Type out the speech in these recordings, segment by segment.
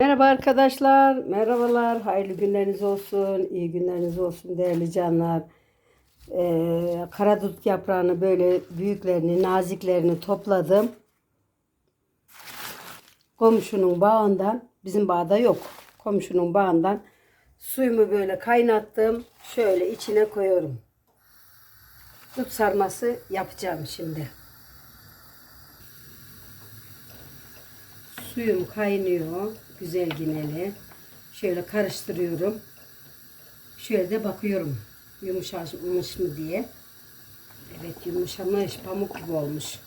Merhaba arkadaşlar, merhabalar, hayırlı günleriniz olsun, iyi günleriniz olsun değerli canlar. Ee, karadut yaprağını böyle büyüklerini, naziklerini topladım. Komşunun bağından, bizim bağda yok, komşunun bağından suyumu böyle kaynattım. Şöyle içine koyuyorum. Dut sarması yapacağım şimdi. Suyum kaynıyor. Güzel gineli. Şöyle karıştırıyorum. Şöyle de bakıyorum. Yumuşamış mı diye. Evet yumuşamış. Pamuk gibi olmuş.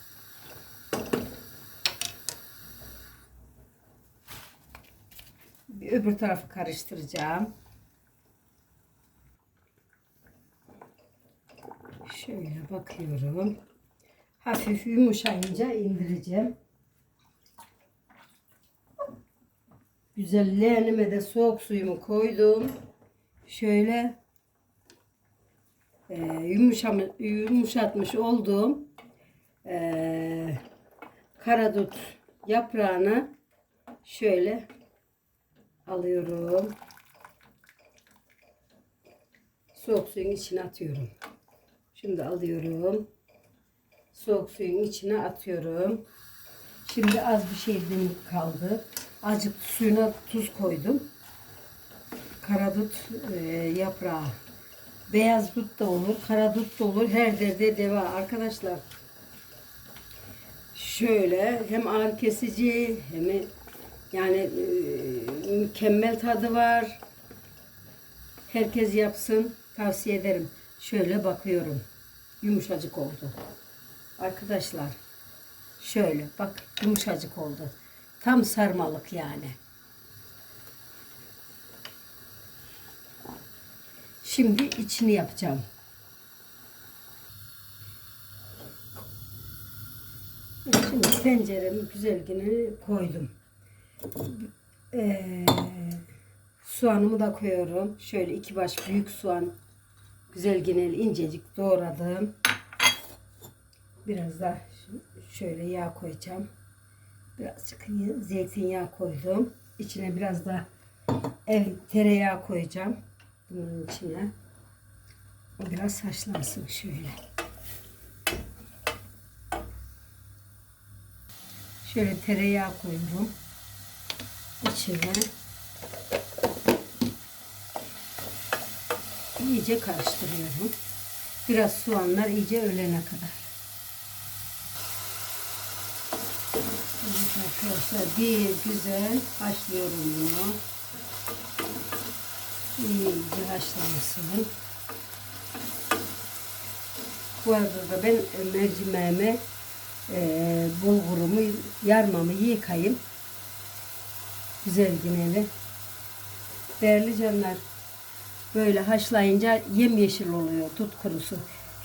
Bir öbür tarafı karıştıracağım. Şöyle bakıyorum. Hafif yumuşayınca indireceğim. Güzel leğenime de soğuk suyumu koydum. Şöyle e, yumuşam, yumuşatmış olduğum e, karadut yaprağını şöyle alıyorum. Soğuk suyun içine atıyorum. Şimdi alıyorum. Soğuk suyun içine atıyorum. Şimdi az bir şeyden kaldı. Azıcık suyuna tuz koydum. Karadut e, yaprağı. Beyaz dut da olur, karadut da olur. Her derde deva arkadaşlar. Şöyle hem ağrı kesici hem yani e, mükemmel tadı var. Herkes yapsın. Tavsiye ederim. Şöyle bakıyorum. Yumuşacık oldu. Arkadaşlar şöyle bak yumuşacık oldu. Tam sarmalık yani. Şimdi içini yapacağım. Şimdi tenceremi güzelgine koydum. Ee, soğanımı da koyuyorum. Şöyle iki baş büyük soğan güzelgine incecik doğradım. Biraz da şöyle yağ koyacağım. Birazcık zeytinyağı koydum. İçine biraz da ev tereyağı koyacağım. Bunun içine. Biraz haşlansın şöyle. Şöyle tereyağı koyuyorum. İçine. iyice karıştırıyorum. Biraz soğanlar iyice ölene kadar. Arkadaşlar bir güzel haşlıyorum bunu. İyice haşlansın. Bu arada da ben mercimeğimi, e, bulgurumu, yarmamı yıkayayım. Güzel güneli. Değerli canlar, böyle haşlayınca yemyeşil oluyor tut kurusu.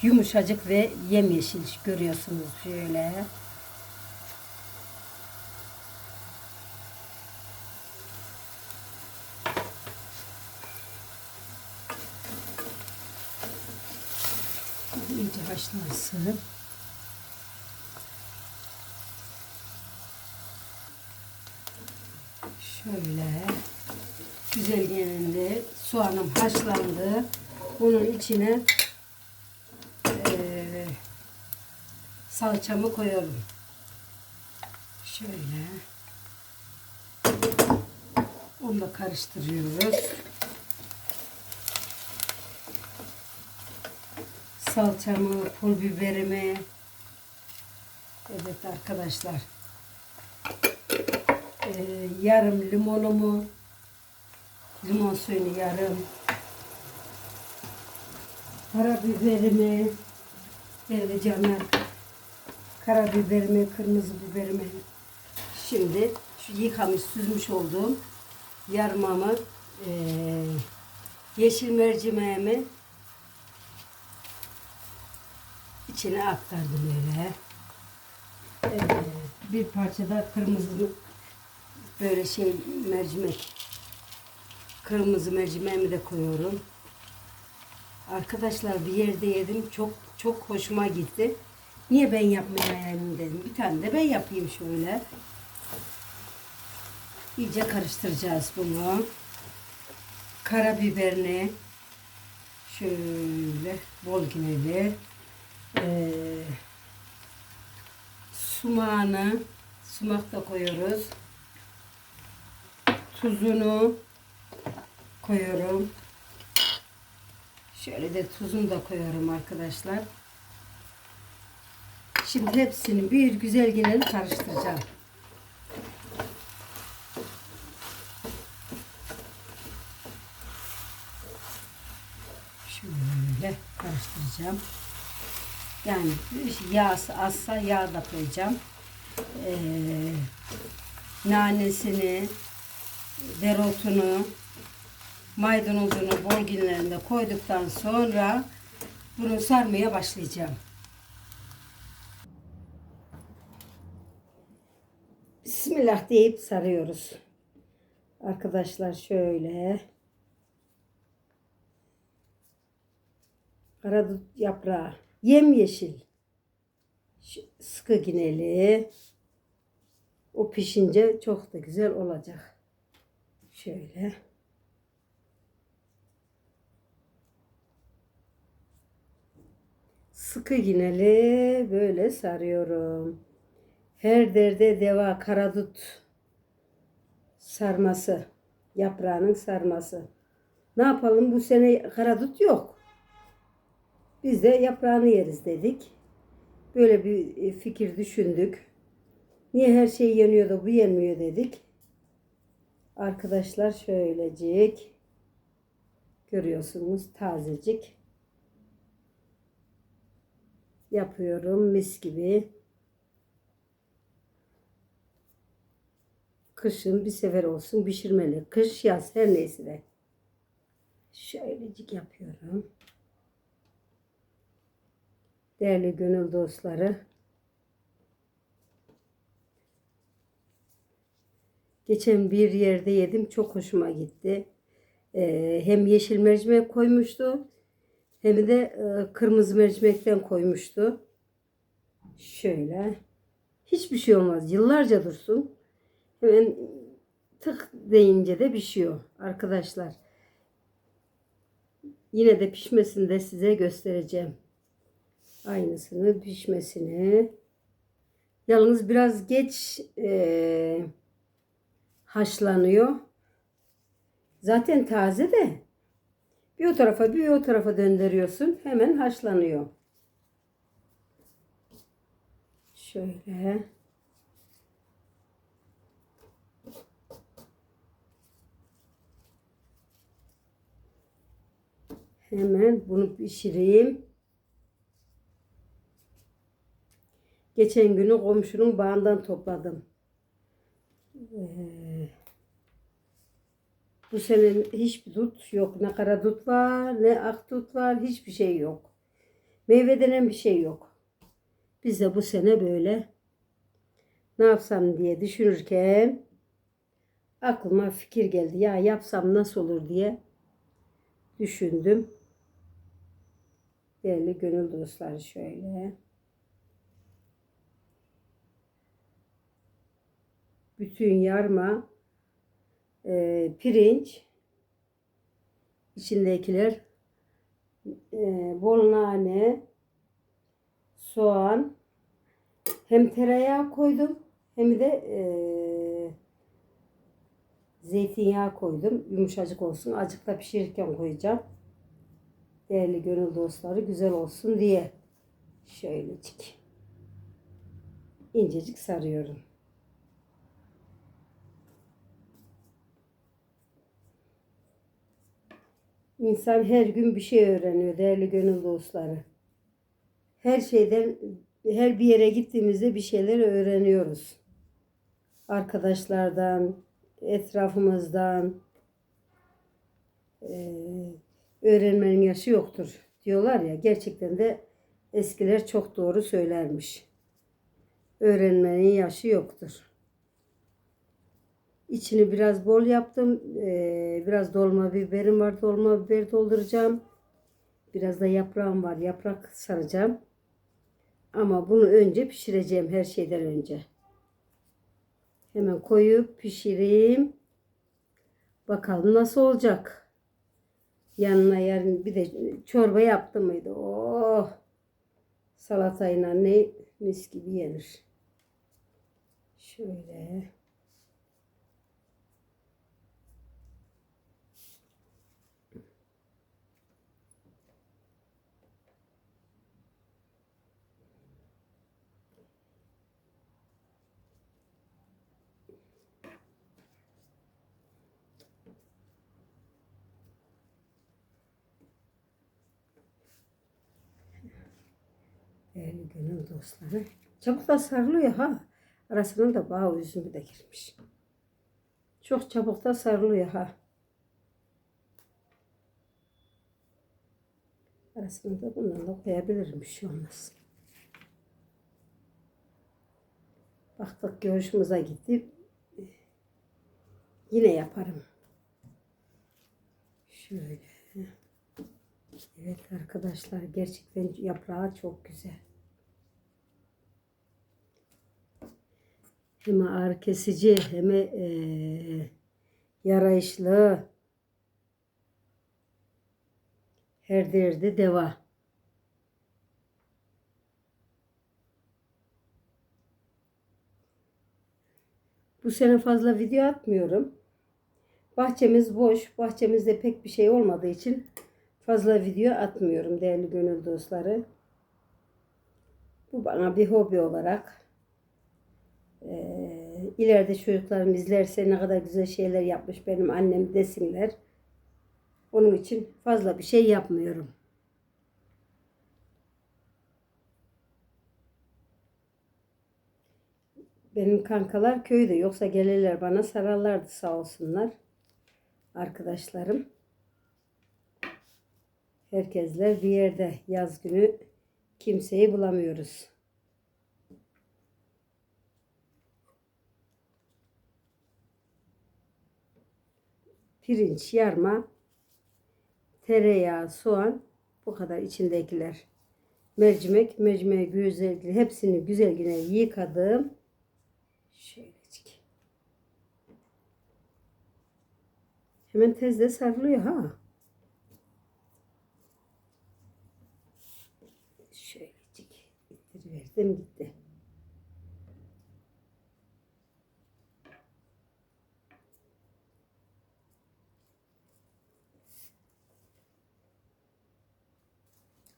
Yumuşacık ve yemyeşil görüyorsunuz şöyle. İyice haşlansın. Şöyle güzel yenildi. Soğanım haşlandı. Bunun içine e, salçamı koyuyorum. Şöyle. Onu da karıştırıyoruz. Salçamı, pul biberimi. Evet arkadaşlar. Ee, yarım limonumu. Limon suyunu yarım. Karabiberimi. Evet canlar. Karabiberimi, kırmızı biberimi. Şimdi şu yıkamış, süzmüş olduğum yarmamı, e, yeşil mercimeğimi içine aktardım öyle. Evet, bir parça da kırmızı böyle şey mercimek. Kırmızı mercimeğimi de koyuyorum. Arkadaşlar bir yerde yedim. Çok çok hoşuma gitti. Niye ben yapmayayım dedim. Bir tane de ben yapayım şöyle. iyice karıştıracağız bunu. Karabiberini şöyle bol yine ee, sumağını sumak da koyuyoruz. Tuzunu koyuyorum. Şöyle de tuzunu da koyuyorum arkadaşlar. Şimdi hepsini bir güzel yine karıştıracağım. Şöyle karıştıracağım. Yani yağsı azsa yağ da koyacağım. Ee, nanesini, dereotunu, maydanozunu bolginlerinde koyduktan sonra bunu sarmaya başlayacağım. Bismillah deyip sarıyoruz. Arkadaşlar şöyle. Karadut yaprağı. Yemyeşil. Şu Sıkı gineli. O pişince çok da güzel olacak. Şöyle. Sıkı gineli böyle sarıyorum. Her derde deva karadut sarması. Yaprağının sarması. Ne yapalım bu sene karadut yok. Biz de yaprağını yeriz dedik. Böyle bir fikir düşündük. Niye her şey yeniyor da bu yenmiyor dedik. Arkadaşlar şöylecik. Görüyorsunuz tazecik. Yapıyorum mis gibi. Kışın bir sefer olsun pişirmeli. Kış yaz her neyse de. Şöylecik yapıyorum. Değerli gönül dostları. Geçen bir yerde yedim. Çok hoşuma gitti. Ee, hem yeşil mercimek koymuştu. Hem de e, kırmızı mercimekten koymuştu. Şöyle. Hiçbir şey olmaz. Yıllarca dursun. Hemen tık deyince de pişiyor arkadaşlar. Yine de pişmesini de size göstereceğim. Aynısını pişmesini. Yalnız biraz geç e, haşlanıyor. Zaten taze de bir o tarafa bir o tarafa döndürüyorsun. Hemen haşlanıyor. Şöyle. Hemen bunu pişireyim. Geçen günü komşunun bağından topladım. Ee, bu sene hiçbir dut yok. Ne kara dut var, ne ak dut var. Hiçbir şey yok. Meyve denen bir şey yok. Biz de bu sene böyle ne yapsam diye düşünürken aklıma fikir geldi. Ya yapsam nasıl olur diye düşündüm. Değerli gönül dostları şöyle. Bütün yarma e, pirinç içindekiler e, bol nane soğan hem tereyağı koydum hem de e, zeytinyağı koydum. Yumuşacık olsun. Acık da pişirirken koyacağım. Değerli gönül dostları güzel olsun diye. Şöylecik. incecik sarıyorum. İnsan her gün bir şey öğreniyor değerli gönül dostları. Her şeyden, her bir yere gittiğimizde bir şeyler öğreniyoruz. Arkadaşlardan, etrafımızdan. Ee, öğrenmenin yaşı yoktur diyorlar ya. Gerçekten de eskiler çok doğru söylermiş. Öğrenmenin yaşı yoktur. İçini biraz bol yaptım. Ee, biraz dolma biberim var. Dolma biber dolduracağım. Biraz da yaprağım var. Yaprak saracağım. Ama bunu önce pişireceğim her şeyden önce. Hemen koyup pişireyim. Bakalım nasıl olacak. Yanına yarın bir de çorba yaptım mıydı? Oh! Salatayla ne mis gibi yenir. Şöyle. Değerli gönül dostları. Çabuk da sarılıyor ha. Arasına da bağ üzümü de girmiş. Çok çabuk da sarılıyor ha. Arasına da bundan da koyabilirim bir şey olmaz. Baktık ki hoşumuza. Yine yaparım. Şöyle. Evet arkadaşlar gerçekten yaprağı çok güzel. Hem ağrı kesici hem eee yarayışlı. Her derde deva. Bu sene fazla video atmıyorum. Bahçemiz boş. Bahçemizde pek bir şey olmadığı için fazla video atmıyorum değerli gönül dostları. Bu bana bir hobi olarak ileride çocuklarım izlerse ne kadar güzel şeyler yapmış benim annem desinler. Onun için fazla bir şey yapmıyorum. Benim kankalar köyde yoksa gelirler bana sararlardı sağ olsunlar. Arkadaşlarım. Herkesler bir yerde yaz günü kimseyi bulamıyoruz. Pirinç, yarma, tereyağı, soğan bu kadar içindekiler. Mercimek, mercimeği güzel, hepsini güzel yine yıkadım. Şöylecik. Hemen tezde sarılıyor ha. Şöylecik. verdim gitti.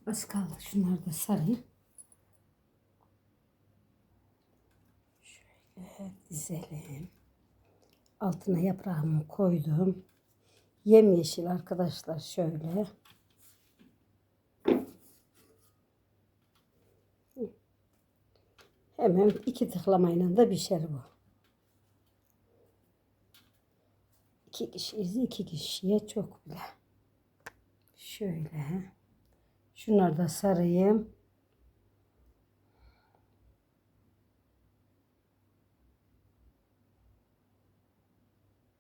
Az kaldı. Şunları da sarayım. Şöyle dizelim. Altına yaprağımı koydum. Yemyeşil arkadaşlar şöyle. Hemen iki tıklamayla da pişer bu. İki kişiyiz. iki kişiye çok bile. Şöyle. Şunları da sarayım.